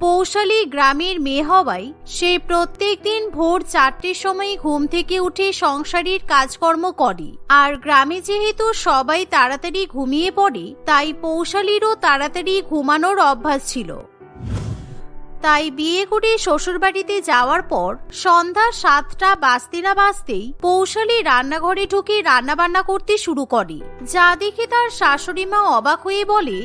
পৌশালী গ্রামের মেয়ে হওয়ায় সে প্রত্যেক দিন ভোর চারটের সময় ঘুম থেকে উঠে সংসারের কাজকর্ম করে। আর গ্রামে যেহেতু সবাই তাড়াতাড়ি ঘুমিয়ে পড়ে, তাই পৌশালীরও তাড়াতাড়ি ঘুমানোর অভ্যাস ছিল। তাই বিয়ে করে শ্বশুরবাড়িতে যাওয়ার পর সন্ধ্যা সাতটা বাজতে না বাজতেই পৌশালী রান্নাঘরে ঢুকে রান্নাবান্না করতে শুরু করে। যা দেখে তার শাশুড়ি মা অবাক হয়ে বলে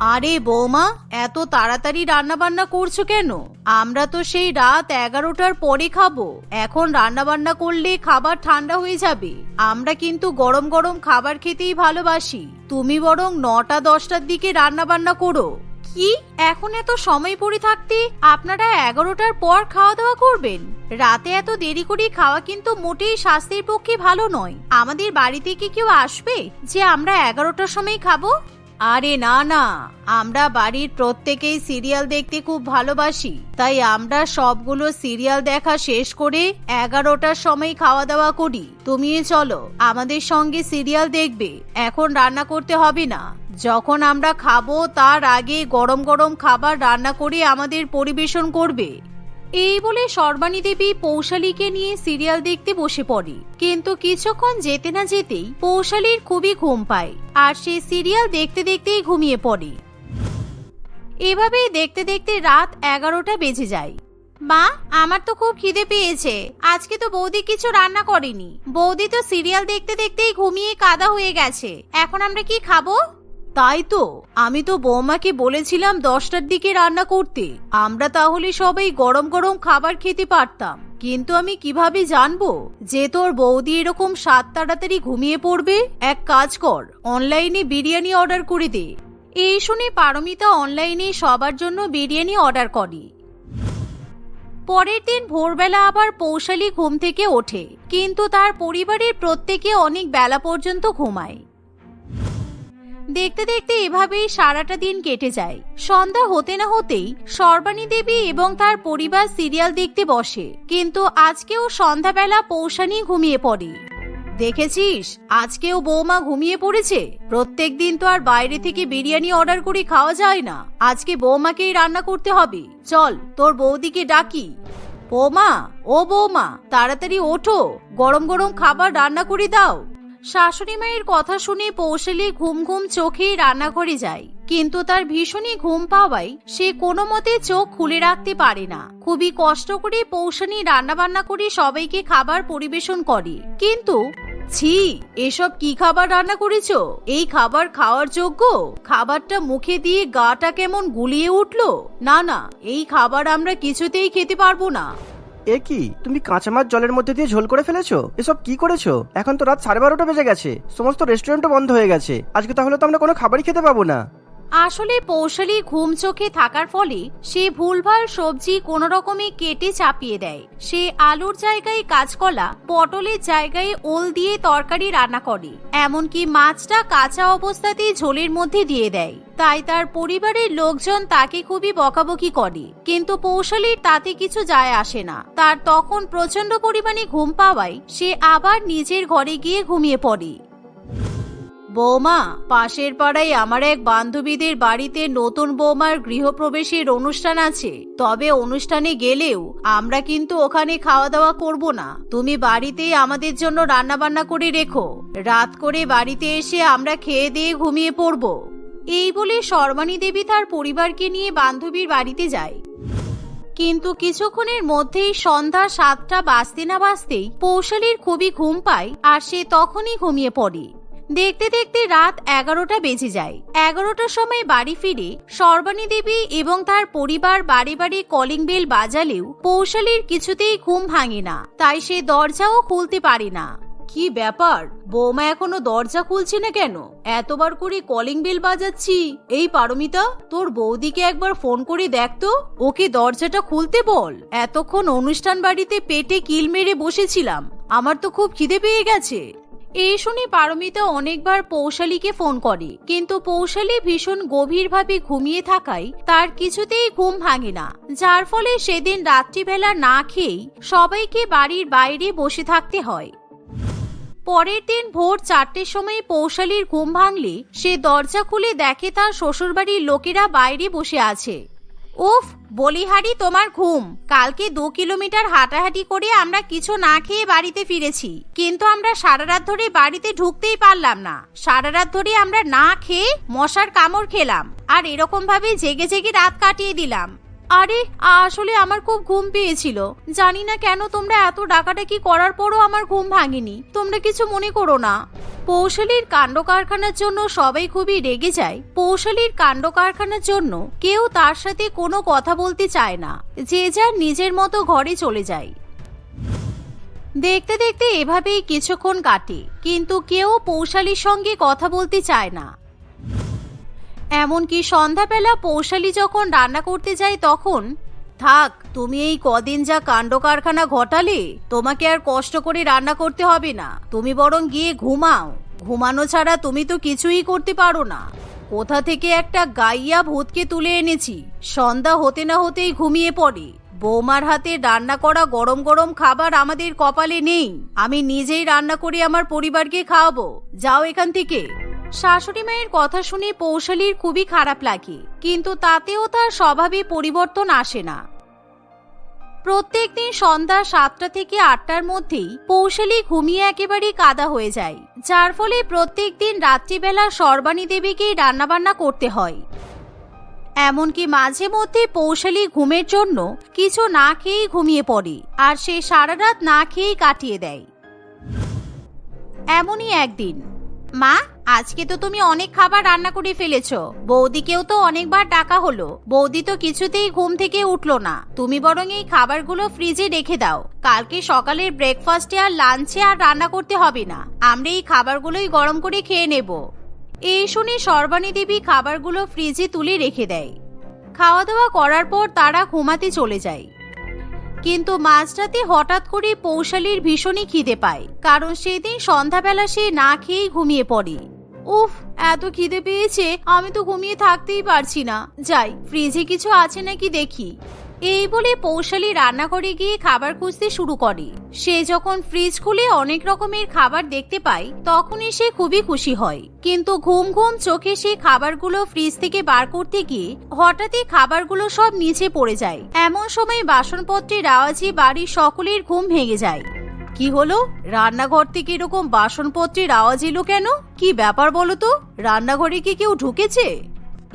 আরে বৌমা, এত তাড়াতাড়ি রান্নাবান্না করছ কেন? আমরা তো সেই রাত এগারোটার পরে খাব। এখন রান্নাবান্না করলে খাবার ঠান্ডা হয়ে যাবে। আমরা কিন্তু গরম গরম খাবার খেতেই ভালোবাসি। তুমি বরং নটা দশটার দিকে রান্নাবান্না করো। কি? এখন এত সময় পড়ে থাকতে আপনারা এগারোটার পর খাওয়া দাওয়া করবেন? রাতে এত দেরি করে খাওয়া কিন্তু মোটেই স্বাস্থ্যের পক্ষে ভালো নয়। আমাদের বাড়িতে কি কেউ আসবে যে আমরা এগারোটার সময় খাব? আরে না না। আমরা বাড়ির প্রত্যেকেই সিরিয়াল দেখতে খুব ভালোবাসি। তাই আমরা সবগুলো সিরিয়াল দেখা শেষ করে এগারোটার সময় খাওয়া দাওয়া করি। তুমি চলো, আমাদের সঙ্গে সিরিয়াল দেখবে। এখন রান্না করতে হবে না। যখন আমরা খাব, তার আগে গরম গরম খাবার রান্না করে আমাদের পরিবেশন করবে। এই বলে সর্বাণী দেবী পৌশালীকে নিয়ে সিরিয়াল দেখতে বসে পড়ে। কিন্তু কিছুক্ষণ যেতে না যেতেই পৌশালীর খুবই ঘুম পায় আর সে সিরিয়াল দেখতে দেখতেই ঘুমিয়ে পড়ে। এভাবেই দেখতে দেখতে রাত এগারোটা বেজে যায়। মা, আমার তো খুব খিদে পেয়েছে। আজকে তো বৌদি কিছু রান্না করেনি। বৌদি তো সিরিয়াল দেখতে দেখতেই ঘুমিয়ে কাদা হয়ে গেছে। এখন আমরা কি খাব? তাই তো, আমি তো বৌমাকে বলেছিলাম দশটার দিকে রান্না করতে। আমরা তাহলে সবাই গরম গরম খাবার খেতে পারতাম। কিন্তু আমি কীভাবে জানব যে তোর বৌদি এরকম সাত তাড়াতাড়ি ঘুমিয়ে পড়বে? এক কাজ কর, অনলাইনে বিরিয়ানি অর্ডার করে দে। এই শুনে পারমিতা অনলাইনে সবার জন্য বিরিয়ানি অর্ডার করে। পরের দিন ভোরবেলা আবার পৌশালী ঘুম থেকে ওঠে, কিন্তু তার পরিবারের প্রত্যেকে অনেক বেলা পর্যন্ত ঘুমায়। দেখতে দেখতে এভাবেই সারাটা দিন কেটে যায়। সন্ধ্যা হতে না হতেই সর্বাণী দেবী এবং তার পরিবার সিরিয়াল দেখতে বসে। কিন্তু আজকেও সন্ধ্যাবেলা পৌষানি ঘুমিয়ে পড়ে। দেখেছিস? আজকেও বৌমা ঘুমিয়ে পড়েছে? প্রত্যেক দিন তো আর বাইরে থেকে বিরিয়ানি অর্ডার করে খাওয়া যায় না। আজকে বৌমাকেই রান্না করতে হবে। চল, তোর বৌদিকে ডাকি। বৌমা, ও বৌমা, তাড়াতাড়ি ওঠো। গরম গরম খাবার রান্না করে দাও। শাশুড়ি মায়ের কথা শুনে পৌশালী ঘুম ঘুম চোখেই রান্নাঘরে যায়। কিন্তু তার ভীষণই ঘুম পাওয়ায় সে কোনো মতে চোখ খুলে রাখতে পারে না। খুবই কষ্ট করে পৌষানি রান্নাবান্না করে সবাইকে খাবার পরিবেশন করে। কিন্তু, ছি, এসব কি খাবার রান্না করেছ? এই খাবার খাওয়ার যোগ্য? খাবারটা মুখে দিয়ে গাটা কেমন গুলিয়ে উঠল? না না, এই খাবার আমরা কিছুতেই খেতে পারব না। এ কি? তুমি কাঁচা মাছ জলের মধ্যে দিয়ে ঝোল করে ফেলেছো? এসব কি করেছ? এখন তো রাত সাড়ে বারোটা বেজে গেছে। সমস্ত রেস্টুরেন্টও বন্ধ হয়ে গেছে। আজকে তাহলে তো আমরা কোনো খাবারই খেতে পাবো না। আসলে পৌশালী ঘুম চোখে থাকার ফলে সে ভুলভাল সবজি কোনো রকমে কেটে চাপিয়ে দেয়। সে আলুর জায়গায় কাঁচকলা, পটলের জায়গায় ওল দিয়ে তরকারি রান্না করে, এমনকি মাছটা কাঁচা অবস্থাতেই ঝোলের মধ্যে দিয়ে দেয়। তাই তার পরিবারের লোকজন তাকে খুবই বকাবকি করে। কিন্তু পৌশালীর তাতে কিছু যায় আসে না। তার তখন প্রচণ্ড পরিমাণে ঘুম পাওয়ায় সে আবার নিজের ঘরে গিয়ে ঘুমিয়ে পড়ে। বৌমা, পাশের পাড়ায় আমার এক বান্ধবীদের বাড়িতে নতুন বৌমার গৃহপ্রবেশের অনুষ্ঠান আছে। তবে অনুষ্ঠানে গেলেও আমরা কিন্তু ওখানে খাওয়া দাওয়া করব না। তুমি বাড়িতেই আমাদের জন্য রান্না বান্না করে রেখো। রাত করে বাড়িতে এসে আমরা খেয়ে দিয়ে ঘুমিয়ে পড়ব। এই বলে সর্বাণী দেবী তার পরিবারকে নিয়ে বান্ধবীর বাড়িতে যায়। কিন্তু কিছুক্ষণের মধ্যেই সন্ধ্যা সাতটা বাজতে না বাজতেই পৌশালীর খুবই ঘুম পায় আর সে তখনই ঘুমিয়ে পড়ে। দেখতে দেখতে রাত এগারোটা বেজে যায়। এগারোটার সময় বাড়ি ফিরে সর্বাণী দেবী এবং তার পরিবার বাড়ি বাড়ি কলিং বেল বাজালেও পৌশালীর কিছুতেই ঘুম ভাঙে না। তাই সে দরজাও খুলতে পারে না। কি ব্যাপার? বৌমা এখনও দরজা খুলছে না কেন? এতবার করে কলিং বেল বাজাচ্ছি। এই পারমিতা, তোর বৌদিকে একবার ফোন করে দেখ তো। ওকে দরজাটা খুলতে বল। এতক্ষণ অনুষ্ঠান বাড়িতে পেটে কিল মেরে বসেছিলাম। আমার তো খুব খিদে পেয়ে গেছে। এই শুনে পারমিতা অনেকবার পৌশালীকে ফোন করে। কিন্তু পৌশালী ভীষণ গভীরভাবে ঘুমিয়ে থাকায় তার কিছুতেই ঘুম ভাঙে না। যার ফলে সেদিন রাত্রিবেলা না খেয়েই সবাইকে বাড়ির বাইরে বসে থাকতে হয়। পরের দিন ভোর চারটের সময় পৌশালীর ঘুম ভাঙলে সে দরজা খুলে দেখে তার শ্বশুরবাড়ির লোকেরা বাইরে বসে আছে। উফ, বলিহারি তোমার ঘুম। কালকে দু কিলোমিটার হাঁটাহাঁটি করে আমরা কিছু না খেয়ে বাড়িতে ফিরেছি। কিন্তু আমরা সারা রাত ধরে বাড়িতে ঢুকতেই পারলাম না। সারা রাত ধরে আমরা না খেয়ে মশার কামড় খেলাম। আর এরকম ভাবে জেগে জেগে রাত কাটিয়ে দিলাম। আরে, আসলে আমার খুব ঘুম পেয়েছিল। জানি না কেন তোমরা এত ডাকাডাকি করার পরও আমার ঘুম ভাঙেনি। তোমরা কিছু মনে করো না। পৌশালীর কাণ্ড কারখানার জন্য সবাই খুবই রেগে যায়। পৌশালীর কাণ্ড কারখানার জন্য কেউ তার সাথে কোনো কথা বলতে চায় না। যে যার নিজের মতো ঘরে চলে যায়। দেখতে দেখতে এভাবেই কিছুক্ষণ কাটে, কিন্তু কেউ পৌশালীর সঙ্গে কথা বলতে চায় না। এমনকি সন্ধ্যাবেলা পৌশালী যখন রান্না করতে যায় তখন, থাক, তুমি এই কদিন যা কাণ্ড কারখানা ঘটালে, তোমাকে আর কষ্ট করে রান্না করতে হবে না। তুমি বরং গিয়ে ঘুমাও। ঘুমানো ছাড়া তুমি তো কিছুই করতে পারো না। কোথা থেকে একটা গাইয়া ভূতকে তুলে এনেছি। সন্ধ্যা হতে না হতেই ঘুমিয়ে পড়ে। বৌমার হাতে রান্না করা গরম গরম খাবার আমাদের কপালে নেই। আমি নিজেই রান্না করে আমার পরিবারকে খাওয়াবো। যাও এখান থেকে। শাশুড়ি মায়ের কথা শুনে পৌশালীর খুবই খারাপ লাগে, কিন্তু তাতেও তার স্বভাবে পরিবর্তন আসে না। প্রত্যেক দিন সন্ধ্যা সাতটা থেকে আটটার মধ্যেই পৌশালী ঘুমিয়ে একেবারে কাদা হয়ে যায়, যার ফলে প্রত্যেক দিন রাত্রিবেলা সর্বাণী দেবীকেই রান্নাবান্না করতে হয়। এমনকি মাঝে মধ্যে পৌশালী ঘুমের জন্য কিছু না খেয়েই ঘুমিয়ে পড়ে, আর সে সারা রাত না খেয়েই কাটিয়ে দেয়। এমনই একদিন মা, আজকে তো তুমি অনেক খাবার রান্না করে ফেলেছো। বৌদিকেও তো অনেকবার ডাকা হলো। বৌদি তো কিছুতেই ঘুম থেকে উঠল না। তুমি বরং এই খাবারগুলো ফ্রিজে রেখে দাও। কালকে সকালের ব্রেকফাস্টে আর লাঞ্চে আর রান্না করতে হবে না। আমরা এই খাবারগুলোই গরম করে খেয়ে নেব। এই শুনে সর্বাণী দেবী খাবারগুলো ফ্রিজে তুলে রেখে দেয়। খাওয়া দাওয়া করার পর তারা ঘুমাতে চলে যায়। কিন্তু মাঝরাতে হঠাৎ করে পৌশালীর ভীষণই খিদে পায়, কারণ সেদিন সন্ধ্যাবেলা সে না খেয়েই ঘুমিয়ে পড়ে। উফ, এত খিদে পেয়েছে, আমি তো ঘুমিয়ে থাকতেই পারছি না। যাই ফ্রিজে কিছু আছে নাকি দেখি। এই বলে পৌশালি রান্নাঘরে গিয়ে খাবার খুঁজতে শুরু করে। সে যখন ফ্রিজ খুলে অনেক রকমের খাবার দেখতে পায়, তখনই সে খুবই খুশি হয়। কিন্তু ঘুম ঘুম চোখে সে খাবারগুলো ফ্রিজ থেকে বার করতে গিয়ে হঠাৎই খাবারগুলো সব নিচে পড়ে যায়। এমন সময় বাসনপত্রের আওয়াজে বাড়ির সকলের ঘুম ভেঙে যায়। কি হলো? রান্নাঘর থেকে এরকম বাসনপত্রের আওয়াজ এলো কেন? কি ব্যাপার বলো তো? রান্নাঘরে কি কেউ ঢুকেছে?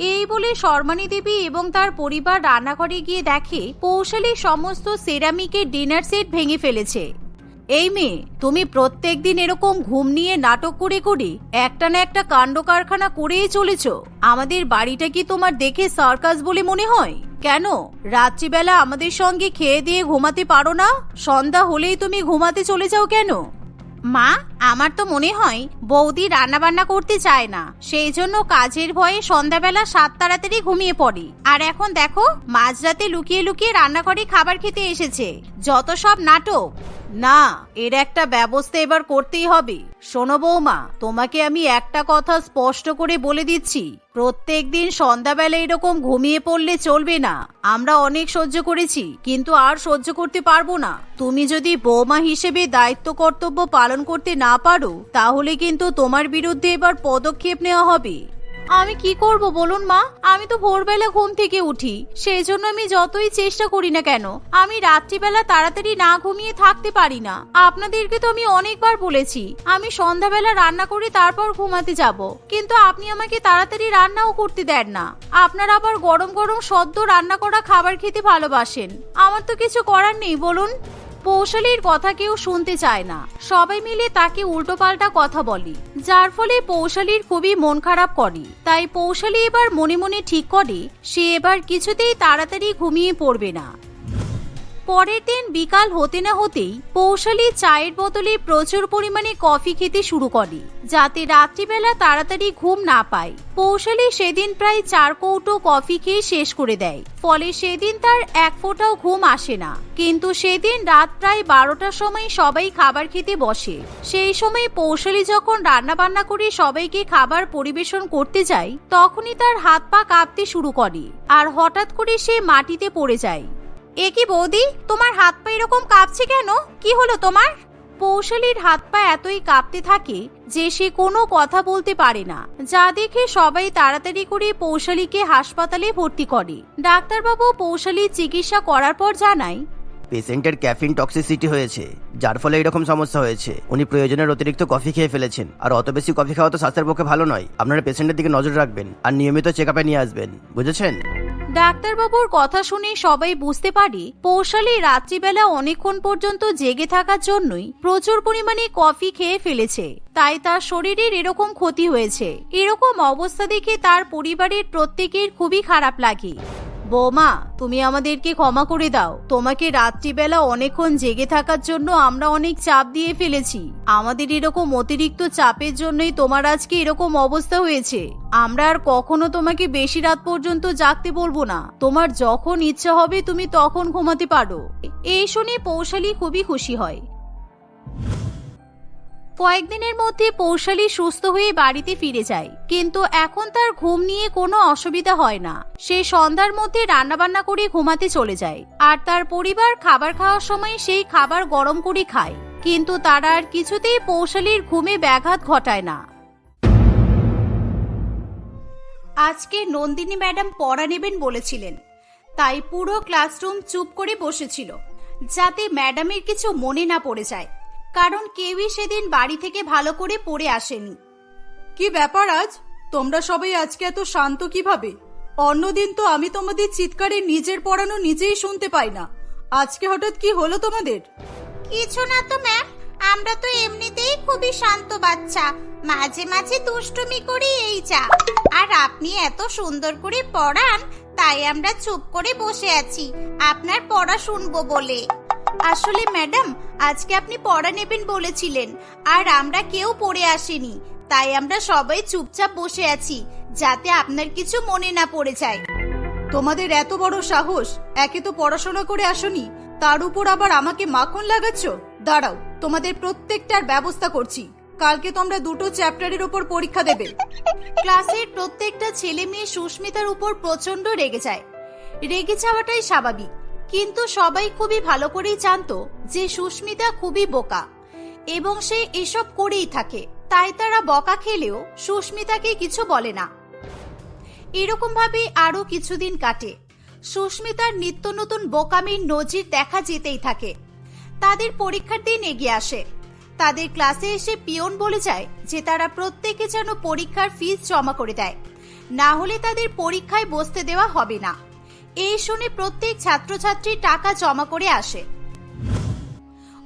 এই বলে শর্মানী দেবী এবং তার পরিবার রান্নাঘরে গিয়ে দেখে পৌশালী সমস্ত সেরামিকের ডিনার সেট ভেঙে ফেলেছে। এই মেয়ে, তুমি প্রত্যেক দিন এরকম ঘুম নিয়ে নাটক করে করে একটা না একটা কাণ্ড কারখানা করেই চলেছ। আমাদের বাড়িটা কি তোমার দেখে সার্কাস বলে মনে হয়? কেন? রাত্রিবেলা আমাদের সঙ্গে খেয়ে দিয়ে ঘুমাতে পারো না? সন্ধ্যা হলেই তুমি ঘুমাতে চলে যাও কেন? মা, আমার তো মনে হয় বৌদি রান্না বান্না করতে চায় না। সেই জন্য কাজের ভয়ে সন্ধ্যাবেলা সাত তাড়াতাড়ি ঘুমিয়ে পড়ে। আর এখন দেখো, মাঝরাতে লুকিয়ে লুকিয়ে রান্না করে খাবার খেতে এসেছে। যত সব নাটক। না, এর একটা ব্যবস্থা এবার করতেই হবে। শোনো বৌমা, তোমাকে আমি একটা কথা স্পষ্ট করে বলে দিচ্ছি। প্রত্যেক দিন সন্ধ্যাবেলা এরকম ঘুমিয়ে পড়লে চলবে না। আমরা অনেক সহ্য করেছি, কিন্তু আর সহ্য করতে পারব না। তুমি যদি বৌমা হিসেবে দায়িত্ব কর্তব্য পালন করতে না পারো, তাহলে কিন্তু তোমার বিরুদ্ধে এবার পদক্ষেপ নেওয়া হবে। আমি কি করব বলুন মা? আমি তো ভোরবেলা ঘুম থেকে উঠি। সেই জন্য আমি যতই চেষ্টা করি না কেন, আমি রাত্রিবেলা তাড়াতাড়ি না ঘুমিয়ে থাকতে পারি না। আপনাদেরকে তো আমি অনেকবার বলেছি, আমি সন্ধ্যাবেলা রান্না করে তারপর ঘুমাতে যাব। কিন্তু আপনি আমাকে তাড়াতাড়ি রান্নাও করতে দেন না। আপনারা আবার গরম গরম সদ্য রান্না করা খাবার খেতে ভালোবাসেন। আমার তো কিছু করার নেই, বলুন। পৌশালীর কথা কেউ শুনতে চায় না। সবাই মিলে তাকে উল্টোপাল্টা কথা বলে। যার ফলে পৌশালীর খুবই মন খারাপ করে। তাই পৌশালী এবার মনে মনে ঠিক করে, সে এবার কিছুতেই তাড়াতাড়ি ঘুমিয়ে পড়বে না। পরের দিন বিকাল হতে না হতেই পৌশালী চায়ের বোতলে প্রচুর পরিমাণে কফি খেতে শুরু করে, যাতে রাত্রিবেলা তাড়াতাড়ি ঘুম না পায়। পৌশালী সেদিন প্রায় চার কৌটো কফি খেয়ে শেষ করে দেয়, ফলে সেদিন তার এক ফোঁটাও ঘুম আসে না। কিন্তু সেদিন রাত প্রায় বারোটার সময় সবাই খাবার খেতে বসে। সেই সময় পৌশালী যখন রান্না বান্না করে সবাইকে খাবার পরিবেশন করতে যায়, তখনই তার হাত পা কাঁপতে শুরু করে, আর হঠাৎ করে সে মাটিতে পড়ে যায়। এ কি বৌদি? তোমার হাত পা এরকম কাঁপছে কেন? কি হলো তোমার? পৌশালীর হাত পা এতই কাঁপতে থাকে যে সে কোনো কথা বলতে পারে না। যা দেখে সবাই তাড়াতাড়ি করে পৌশালীকে হাসপাতালে ভর্তি করে। ডাক্তারবাবু পৌশালীর চিকিৎসা করার পর জানায়, পেশেন্টের ক্যাফিন টক্সিসিটি হয়েছে, যার ফলে এরকম সমস্যা হয়েছে। উনি প্রয়োজনের অতিরিক্ত কফি খেয়ে ফেলেছেন। আর অত বেশি কফি খাওয়া তো স্বাস্থ্যের পক্ষে ভালো নয়। আপনারা পেশেন্টের দিকে নজর রাখবেন আর নিয়মিত চেক নিয়ে আসবেন। বুঝেছেন? ডাক্তারবাবুর কথা শুনে সবাই বুঝতে পারে পৌশালী রাত্রিবেলা অনেকক্ষণ পর্যন্ত জেগে থাকার জন্যই প্রচুর পরিমাণে কফি খেয়ে ফেলেছে। তাই তার শরীরের এরকম ক্ষতি হয়েছে। এরকম অবস্থা দেখে তার পরিবারের প্রত্যেকের খুবই খারাপ লাগে। বৌমা, তুমি আমাদেরকে ক্ষমা করে দাও। তোমাকে রাত্রিবেলা অনেকক্ষণ জেগে থাকার জন্য আমরা অনেক চাপ দিয়ে ফেলেছি। আমাদের এরকম অতিরিক্ত চাপের জন্যই তোমার আজকে এরকম অবস্থা হয়েছে। আমরা আর কখনো তোমাকে বেশি রাত পর্যন্ত জাগতে বলব না। তোমার যখন ইচ্ছা হবে, তুমি তখন ঘুমাতে পারো। এই শুনে পৌশালী খুবই খুশি হয়। কয়েকদিনের মধ্যে পৌশালী সুস্থ হয়ে বাড়িতে ফিরে যায়। কিন্তু এখন তার ঘুম নিয়ে কোনো অসুবিধা হয় না। সে সন্ধ্যার মধ্যে রান্নাবান্না করে ঘুমাতে চলে যায়। আর তার পরিবার খাবার খাওয়ার সময় সেই খাবার গরম করে খায়। কিন্তু তারা আর কিছুতেই পৌশালীর ঘুমে ব্যাঘাত ঘটায় না। আজকে নন্দিনী ম্যাডাম পড়া নেবেন বলেছিলেন। তাই পুরো ক্লাসরুম চুপ করে বসেছিল। যাতে ম্যাডামের কিছু মনে না পড়ে যায়। কারণ কেউই সেদিন বাড়ি থেকে ভালো করে পড়ে আসেনি। কি ব্যাপার আজ? তোমরা সবাই আজকে এত শান্ত কীভাবে? অন্যদিন তো আমি তোমাদের চিৎকারে নিজের পড়ানো নিজেই শুনতে পাই না। আজকে হঠাৎ কি হলো তোমাদের? কিছু না তো ম্যাম আমরা তো এমনিতেই খুবই শান্ত বাচ্চা। মাঝে মাঝে দুষ্টুমি করি এই যা। আর আপনি এত সুন্দর করে পড়ান তাই আমরা চুপ করে বসে আছি। আপনার পড়া শুনব বলে। আসলে ম্যাডাম, আজকে আপনি পড়া নেবেন বলেছিলেন, আর আমরা কেউ পড়ে আসেনি, তাই আমরা সবাই চুপচাপ বসে আছি, যাতে আপনার কিছু মনে না পড়ে যায়। তোমাদের এত বড় সাহস, একে তো পড়াশোনা করে আসনি, তার উপর আবার আমাকে মাখন লাগাচ্ছ? দাঁড়াও, তোমাদের প্রত্যেকটার ব্যবস্থা করছি, কালকে তোমরা দুটো চ্যাপ্টারের উপর পরীক্ষা দেবে। ক্লাসের প্রত্যেকটা ছেলে মেয়ে সুস্মিতার উপর প্রচণ্ড রেগে যায়। রেগে যাওয়াটাই স্বাভাবিক কিন্তু সবাই খুবই ভালো করেই জানতো যে সুস্মিতা খুবই বোকা। এবং সে এসব করেই থাকে। তাই তারা বকা খেলেও সুস্মিতাকে কিছু বলে না। এরকম ভাবে আরও কিছুদিন কাটে। সুস্মিতার নিত্য নতুন বোকামির নজির দেখা যেতেই থাকে। তাদের পরীক্ষার দিন এগিয়ে আসে। তাদের ক্লাসে এসে পিয়ন বলে যায় যে তারা প্রত্যেকে যেন পরীক্ষার ফিস জমা করে দেয়। না হলে তাদের পরীক্ষায় বসতে দেওয়া হবে না। এই শুনে প্রত্যেক ছাত্রছাত্রী টাকা জমা করে আসে।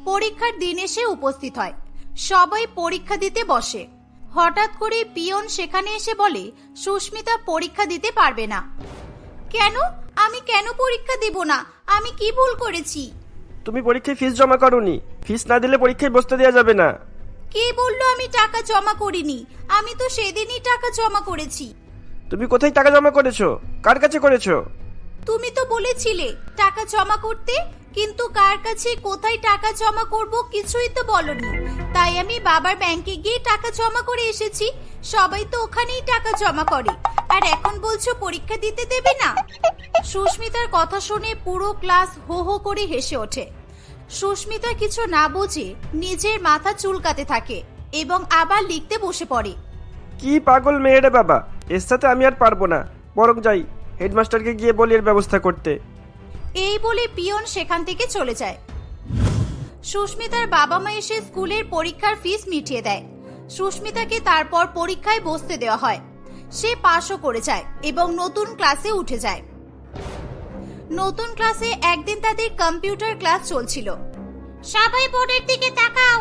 পরীক্ষার দিন এসে উপস্থিত হয়। সবাই পরীক্ষা দিতে বসে। হঠাৎ করে পিয়ন সেখানে এসে বলে সুস্মিতা পরীক্ষা দিতে পারবে না। কেন? আমি কেন পরীক্ষা দেব না? আমি কি ভুল করেছি? তুমি পরীক্ষায় ফিস জমা করোনি। ফিস না দিলে পরীক্ষায় বসতে দেওয়া যাবে না। কে বলল আমি টাকা জমা করিনি? আমি তো সেদিনই টাকা জমা করেছি। তুমি কোথায় টাকা জমা করেছ? কার কাছে করেছ? তুমি তো বলেছিলে টাকা জমা করতে, কিন্তু কার কাছে কোথায় টাকা জমা করব কিছুই তো বলনি। তাই আমি বাবার ব্যাংকে গিয়ে টাকা জমা করে এসেছি, সবাই তো ওখানেই টাকা জমা করে। আর এখন বলছো পরীক্ষা দিতে দেবে না? সুস্মিতার কথা শুনে পুরো ক্লাস হো হো করে হেসে ওঠে। সুস্মিতা কিছু না বুঝে নিজের মাথা চুলকাতে থাকে এবং আবার লিখতে বসে পড়ে। কি পাগল মেয়ে রে বাবা, এর সাথে আমি আর পারব না। বরং যাই। হেডমাস্টারকে গিয়ে বলি এর ব্যবস্থা করতে। এই বলে পিয়ন সেখান থেকে চলে যায়। সুস্মিতার বাবা মা এসে স্কুলের পরীক্ষার ফিস মিটিয়ে দেয়। সুস্মিতাকে তারপর পরীক্ষায় বসতে দেওয়া হয়। সে পাশও করে যায় এবং নতুন ক্লাসে উঠে যায়। নতুন ক্লাসে একদিন তাদের কম্পিউটার ক্লাস চলছিল। সবাই বোর্ডের দিকে তাকাও।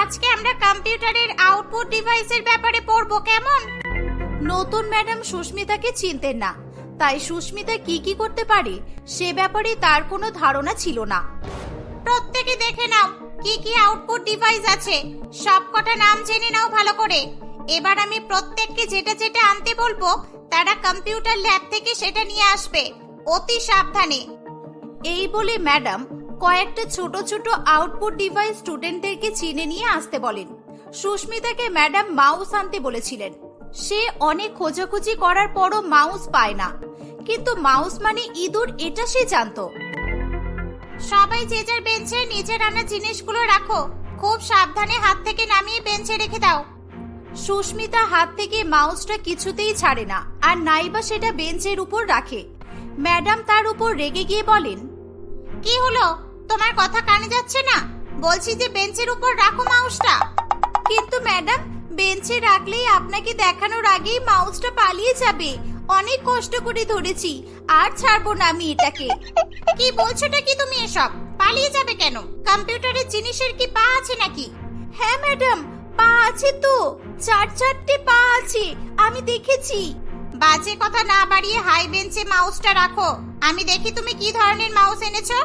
আজকে আমরা কম্পিউটারের আউটপুট ডিভাইসের ব্যাপারে পড়ব কেমন? নতুন ম্যাডাম সুস্মিতাকে চিনতেন না। তাই সুস্মিতা কি কি করতে পারে সে ব্যাপারে তার কোনো ধারণা ছিল না। প্রত্যেকে দেখে নাও কি কি আউটপুট ডিভাইস আছে। সবকটা নাম জেনে নাও ভালো করে। এবার আমি প্রত্যেককে যেটা যেটা আনতে বলব তারা কম্পিউটার ল্যাব থেকে সেটা নিয়ে আসবে। অতি সাবধানে। এই বলে ম্যাডাম কয়েকটা ছোট ছোট আউটপুট ডিভাইস স্টুডেন্টদেরকে চিনে নিয়ে আসতে বলেন। সুস্মিতাকে ম্যাডাম মাউস আনতে বলেছিলেন। সে অনেক খোঁজাখুঁজি করার পরও মাউস পায় না। কিন্তু মাউস মানে ইঁদুর, এটা সে জানতো। সবাই যে যার বেঞ্চে নিজের আনা জিনিসগুলো রাখো, খুব সাবধানে হাত থেকে নামিয়ে বেঞ্চে রেখে দাও। সুস্মিতা হাত থেকে মাউসটা কিছুতেই ছাড়ে না, আর নাইবা সেটা বেঞ্চের উপর রাখে। ম্যাডাম তার উপর রেগে গিয়ে বলেন, কি হলো? তোমার কথা কানে যাচ্ছে না? বলছি যে বেঞ্চের উপর রাখো মাউসটা। কিন্তু ম্যাডাম বেঞ্চে রাখলেই আপনাকে দেখানোর আগেই মাউসটা পালিয়ে যাবে। অনেক কষ্ট করে ধরেছি, আর ছাড়বো না আমি এটাকে কি বলছোটা কি তুমি এসব? পালিয়ে যাবে কেন? কম্পিউটারের জিনিসের কি পা আছে নাকি? হ্যাঁ ম্যাডাম, পা আছে তো। চার চারটে পা আছে, আমি দেখেছি। বাজে কথা না বাড়িয়ে হাই বেঞ্চে মাউসটা রাখো। আমি দেখি তুমি কি ধরনের মাউস এনেছো।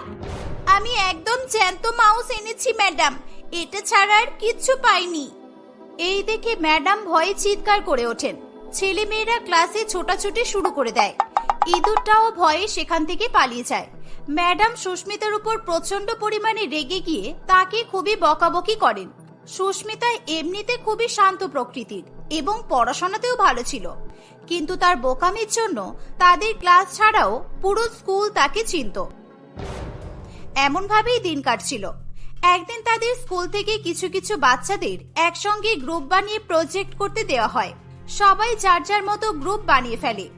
আমি একদম জ্যান্ত মাউস এনেছি, ম্যাডাম। এটা ছাড়া আর কিচ্ছু পাইনি। এই দেখে ম্যাডাম ভয়ে চিৎকার করে ওঠেন। ছেলে মেয়েরা ক্লাসে ছোটাছুটি শুরু করে দেয়। ইঁদুরটাও ভয়ে সেখান থেকে পালিয়ে যায়। ম্যাডাম সুস্মিতার উপর প্রচণ্ড পরিমাণে রেগে গিয়ে তাকে খুবই বকাবকি করেন। সুস্মিতা এমনিতে খুবই শান্ত প্রকৃতির এবং পড়াশোনাতেও ভালো ছিল। কিন্তু তার বোকামির জন্য তাদের ক্লাস ছাড়াও পুরো স্কুল তাকে চিনত। এমনভাবেই দিন কাটছিল। একদিন তাদের স্কুল থেকে কিছু কিছু বাচ্চাদের একসঙ্গে গ্রুপ বানিয়ে প্রজেক্ট করতে দেওয়া হয়। সবাই যার যার মতো গ্রুপ বানিয়ে ফেলে।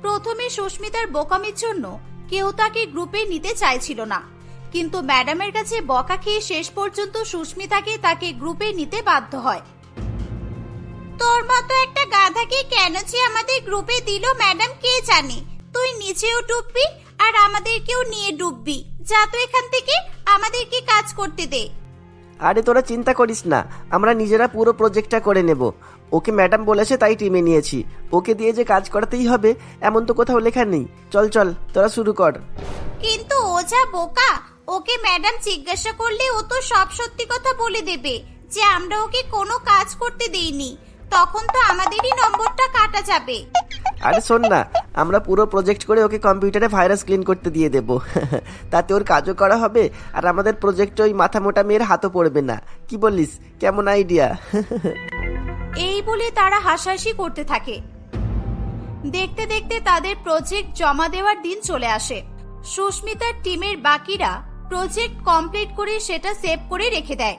প্রথমে সুস্মিতার বোকামির জন্য কেউ তাকে গ্রুপে নিতে চাইছিল না। কিন্তু ম্যাডামের কাছে বকা খেয়ে শেষ পর্যন্ত সুস্মিতাকে তাকে গ্রুপে নিতে বাধ্য হয়। তোর মতো একটা গাধাকে কেন যে আমাদের গ্রুপে দিল ম্যাডাম কে জানে? তুই নিচেও ডুববি আর আমাদেরকেও নিয়ে ডুববি। যা তো এখান থেকে আমাদেরকে কাজ করতে দে। আরে তোরা চিন্তা করিস না আমরা নিজেরা পুরো প্রজেক্টটা করে নেব। ওকে ম্যাডাম বলেছে তাই টিমে নিয়েছি। ওকে দিয়ে যে কাজ করাতেই হবে এমন তো কোথাও লেখা নেই। চল চল তোরা শুরু কর। কিন্তু ও যা বোকা ওকে ম্যাডাম জিজ্ঞাসা করলে ও তো সব সত্যি কথা বলে দেবে যে আমরা ওকে কোনো কাজ করতে দেইনি। তখন তো আমাদেরই নম্বরটা কাটা যাবে। আরে শোন না, আমরা পুরো প্রজেক্ট করে ওকে কম্পিউটারে ভাইরাস ক্লিন করতে দিয়ে দেব। তাতে ওর কাজও করা হবে, আর আমাদের প্রজেক্টে ওই মাথা মোটা মেয়ের হাতও পড়বে না। কি বলিস? কেমন আইডিয়া এই বলে তারা হাসাহাসি করতে থাকে। দেখতে দেখতে তাদের প্রজেক্ট জমা দেওয়ার দিন চলে আসে। সুস্মিতার টিমের বাকিরা প্রজেক্ট কমপ্লিট করে সেটা সেভ করে রেখে দেয়।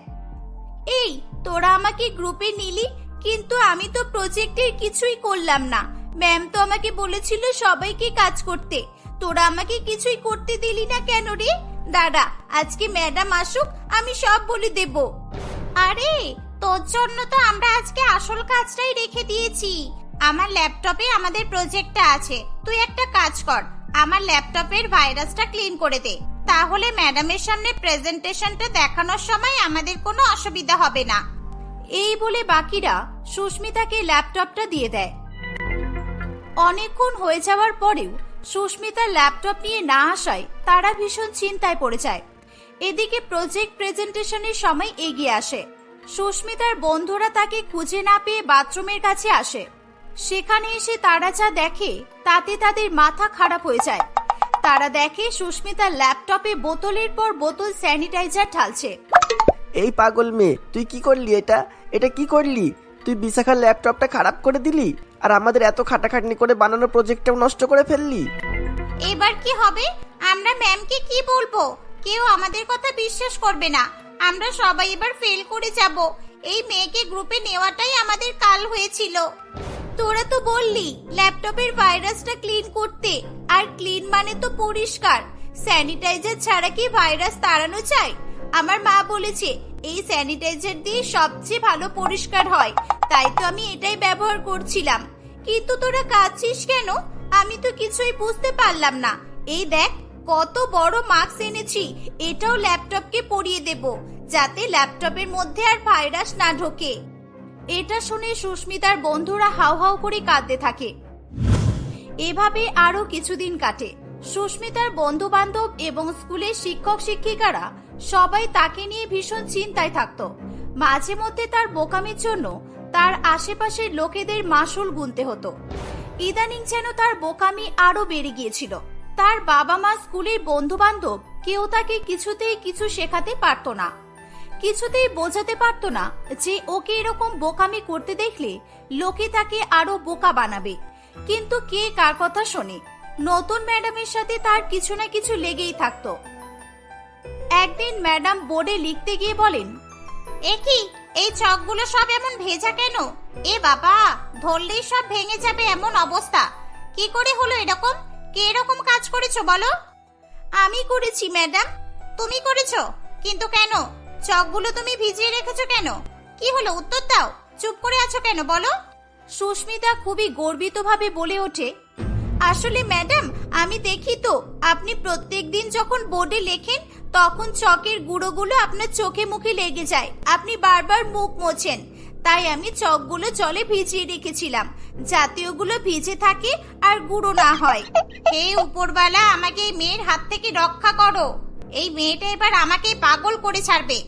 এই, তোরা আমাকে গ্রুপে নিলি, কিন্তু আমি তো প্রজেক্টের কিছুই করলাম না। ম্যাম তো আমাকে বলেছিল সবাইকে কাজ করতে। তোরা আমাকে কিছুই করতে দিলি না কেন রে? দাদা আজকে ম্যাডাম আসুক, আমি সব বলে দেব। আরে, তোর জন্য তো আমরা আজকে আসল কাজটাই রেখে দিয়েছি। আমার ল্যাপটপে আমাদের প্রজেক্টটা আছে। তুই একটা কাজ কর, আমার ল্যাপটপের ভাইরাসটা ক্লিন করে দে। তাহলে ম্যাডামের সামনে প্রেজেন্টেশনটা দেখানোর সময় আমাদের কোনো অসুবিধা হবে না। এই বলে বাকিরা সুস্মিতাকে ল্যাপটপটা দিয়ে দেয়। অনেকক্ষণ হয়ে যাওয়ার পরেও সুস্মিতা ল্যাপটপ নিয়ে না আসায় তারা ভীষণ চিন্তায় পড়ে যায়। এদিকে প্রজেক্ট প্রেজেন্টেশনের সময় এগিয়ে আসে। সুস্মিতার বন্ধুরা তাকে খুঁজে না পেয়ে বাথরুমের কাছে আসে। সেখানে এসে তারা যা দেখে, তাতে তাদের মাথা খারাপ হয়ে যায়। তারা দেখে সুস্মিতার ল্যাপটপে বোতলের পর বোতল স্যানিটাইজার ঢালছে। এই পাগল মেয়ে, তুই কি করলি এটা? এটা কি করলি? তুই বিশাখার ল্যাপটপটা খারাপ করে দিলি? আর আমাদের এত খাটাখাটনি করে বানানো প্রজেক্টটাও নষ্ট করে ফেললি। এবার কি হবে? আমরা ম্যামকে কি বলব? কেউ আমাদের কথা বিশ্বাস করবে না। আমরা সবাই এবার ফেল করে যাব। এই মেয়েকে গ্রুপে নেওয়াটাই আমাদের কাল হয়েছিল। তোরা তো বললি, ল্যাপটপের ভাইরাসটা ক্লিন করতে। আর ক্লিন মানে তো পরিষ্কার। স্যানিটাইজার ছাড়া কি ভাইরাস তাড়ানো যায়? আমার মা বলেছে, এই স্যানিটাইজার দিয়ে সবচেয়ে ভালো পরিষ্কার হয়। তাই তো আমি এটাই ব্যবহার করছিলাম। কিন্তু তোরা কাঁদছিস কেন? আমি তো কিছুই বুঝতে পারলাম না। এই দেখ, কত বড় মাস্ক এনেছি। এটাও ল্যাপটপকে পরিয়ে দেব, যাতে ল্যাপটপের মধ্যে আর ভাইরাস না ঢোকে। এটা শুনে সুস্মিতার বন্ধুরা হাউ হাউ করে কাঁদতে থাকে। এভাবে আরও কিছুদিন কাটে। সুস্মিতার বন্ধু বান্ধব এবং স্কুলের শিক্ষক শিক্ষিকারা সবাই তাকে নিয়ে ভীষণ চিন্তায় থাকতো। মাঝে মধ্যে তার বোকামির জন্য তার আশেপাশের লোকেদের মাসুল গুনতে হতো। ইদানিং যেন তার বোকামি আরও বেড়ে গিয়েছিল। তার বাবা মা স্কুলের বন্ধু বান্ধব কেউ তাকে কিছুতেই কিছু শেখাতে পারতো না। কিছুতেই বোঝাতে পারতো না যে ওকে এরকম বোকামি করতে দেখলে লোকে তাকে আরও বোকা বানাবে। কিন্তু কে কার কথা শোনে? নতুন ম্যাডামের সাথে তার কিছু না কিছু লেগেই থাকতো। একদিন ম্যাডাম বোর্ডে লিখতে গিয়ে বলেন এ কি এই চকগুলো সব এমন ভেজা কেন? এ বাবা, ধরলেই সব ভেঙে যাবে এমন অবস্থা। কি করে হলো এরকম? কে এরকম কাজ করেছ বলো? আমি করেছি, ম্যাডাম। তুমি করেছ? কিন্তু কেন? চকগুলো তুমি ভিজিয়ে রেখেছো কেন? কি হলো? উত্তর দাও। চুপ করে আছো কেন বলো? সুস্মিতা খুবই গর্বিতভাবে বলে ওঠে, আসলে ম্যাডাম, আমি দেখি তো, আপনি প্রত্যেকদিন যখন বোর্ডে লেখেন তখন চকের গুঁড়োগুলো আপনার চোখে মুখে লেগে যায়। আপনি বারবার মুখ মোছেন। তাই আমি চকগুলো জলে ভিজিয়ে রেখেছিলাম, যাতে ওগুলো ভিজে থাকে আর গুঁড়ো না হয়। হে উপরওয়ালা, আমাকে এই মেয়ের হাত থেকে রক্ষা করো। এই মেয়েটা এবার আমাকে পাগল করে ছাড়বে।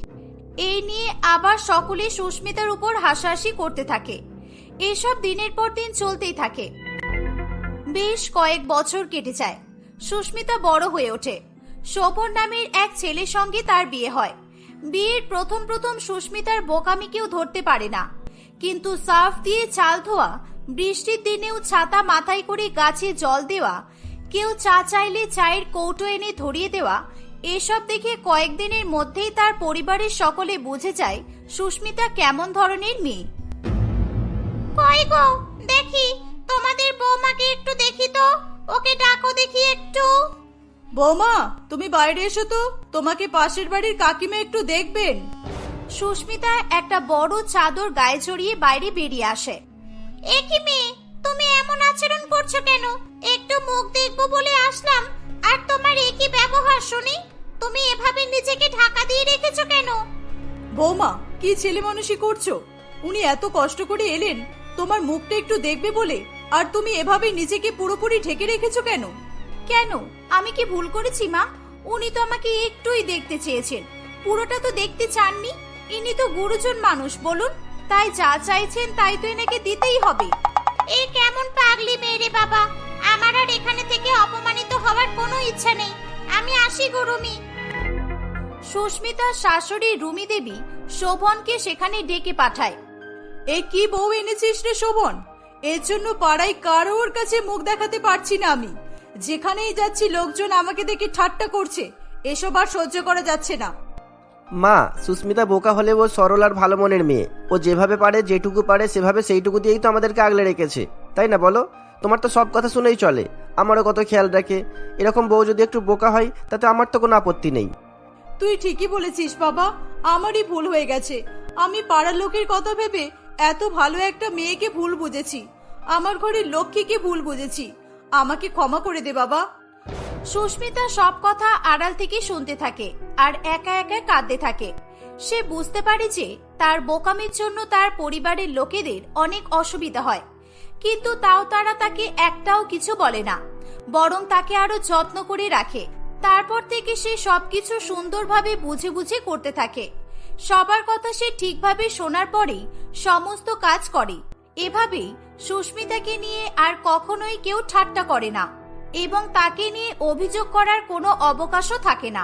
এই নিয়ে আবার সকলে সুস্মিতার উপর হাসাহাসি করতে থাকে। এসব দিনের পর দিন চলতেই থাকে। বেশ কয়েক বছর কেটে যায়। সুস্মিতা বড় হয়ে ওঠে। শোভন নামের এক ছেলের সঙ্গে তার বিয়ে হয়। বিয়ের প্রথম প্রথম সুস্মিতার বোকামি কেউ ধরতে পারে না। কিন্তু সার্ফ দিয়ে চাল ধোয়া, বৃষ্টির দিনেও ছাতা মাথায় করে গাছে জল দেওয়া, কেউ চা চাইলে চায়ের কৌটো এনে ধরিয়ে দেওয়া, এসব দেখে কয়েকদিনের মধ্যেই তার পরিবারের সকলে বুঝে যায় সুস্মিতা কেমন ধরনের মেয়ে। কই দেখি, তোমাদের বৌমাকে একটু দেখি তো, ওকে ডাকো দেখি একটু। বৌমা তুমি বাইরে এসো তো। তোমাকে পাশের বাড়ির কাকিমা একটু দেখবেন। সুস্মিতা একটা বড় চাদর গায়ে জড়িয়ে বাইরে বেরিয়ে আসে। এ কি মেয়ে তুমি এমন আচরণ করছ কেন? একটু মুখ দেখব বলে আসলাম আর তোমার একই ব্যবহার শুনি? তুমি এভাবে নিজেকে ঢাকা দিয়ে রেখেছো কেন? বৌমা কি ছেলে মানুষই করছ? উনি এত কষ্ট করে এলেন তোমার মুখটা একটু দেখবে বলে আর তুমি এভাবে নিজেকে পুরোপুরি ঢেকে রেখেছো কেন? কেন? আমি কি ভুল করেছি মা? উনি তো আমাকে একটুই দেখতে চেয়েছেন। পুরোটা তো দেখতে চাননি। ইনি তো গুরুজন মানুষ বলুন। তাই যা চাইছেন তাই তো এনাকে দিতেই হবে। এই কেমন পাগলি মেয়ে রে বাবা। আমার আর এখানে থেকে অপমানিত হওয়ার কোনো ইচ্ছা নেই। আমি আসি গরুমি। সুস্মিতার শাশুড়ি রুমি দেবী শোভনকে সেখানে ডেকে পাঠায়। এ কি বউ এনেছিস রে শোভন? এর জন্য পাড়ায় কারোর কাছে মুখ দেখাতে পারছি না আমি। যেখানেই যাচ্ছি লোকজন আমাকে দেখে ঠাট্টা করছে। এসব আর সহ্য করা যাচ্ছে না। মা সুস্মিতা বোকা হলে ও সরল আর ভালো মনের মেয়ে। ও যেভাবে পারে যেটুকু পারে সেভাবে সেইটুকু দিয়েই তো আমাদেরকে আগলে রেখেছে। তাই না বলো? তোমার তো সব কথা শুনেই চলে। আমারও কত খেয়াল রাখে। এরকম বউ যদি একটু বোকা হয় তাতে আমার তো কোনো আপত্তি নেই। তুই ঠিকই বলেছিস বাবা। আমারই ভুল হয়ে গেছে। আমি পাড়ার লোকের কথা ভেবে এত ভালো একটা মেয়েকে ভুল বুঝেছি। আমার ঘরের লক্ষ্মীকে ভুল বুঝেছি। আমাকে ক্ষমা করে দে, বাবা। সুস্মিতা সব কথা আড়াল থেকে শুনতে থাকে আর একা একা কাঁদতে থাকে। সে বুঝতে পারে যে তার বোকামির জন্য তার পরিবারের লোকেদের অনেক অসুবিধা হয়। কিন্তু তাও তারা তাকে একটাও কিছু বলে না, বরং তাকে আরও যত্ন করে রাখে। তারপর থেকে সে সবকিছু সুন্দরভাবে বুঝে বুঝে করতে থাকে। সবার কথা সে ঠিকভাবে শোনার পরেই সমস্ত কাজ করে। এভাবেই সুস্মিতাকে নিয়ে আর কখনোই কেউ ঠাট্টা করে না, এবং তাকে নিয়ে অভিযোগ করার কোনো অবকাশও থাকে না।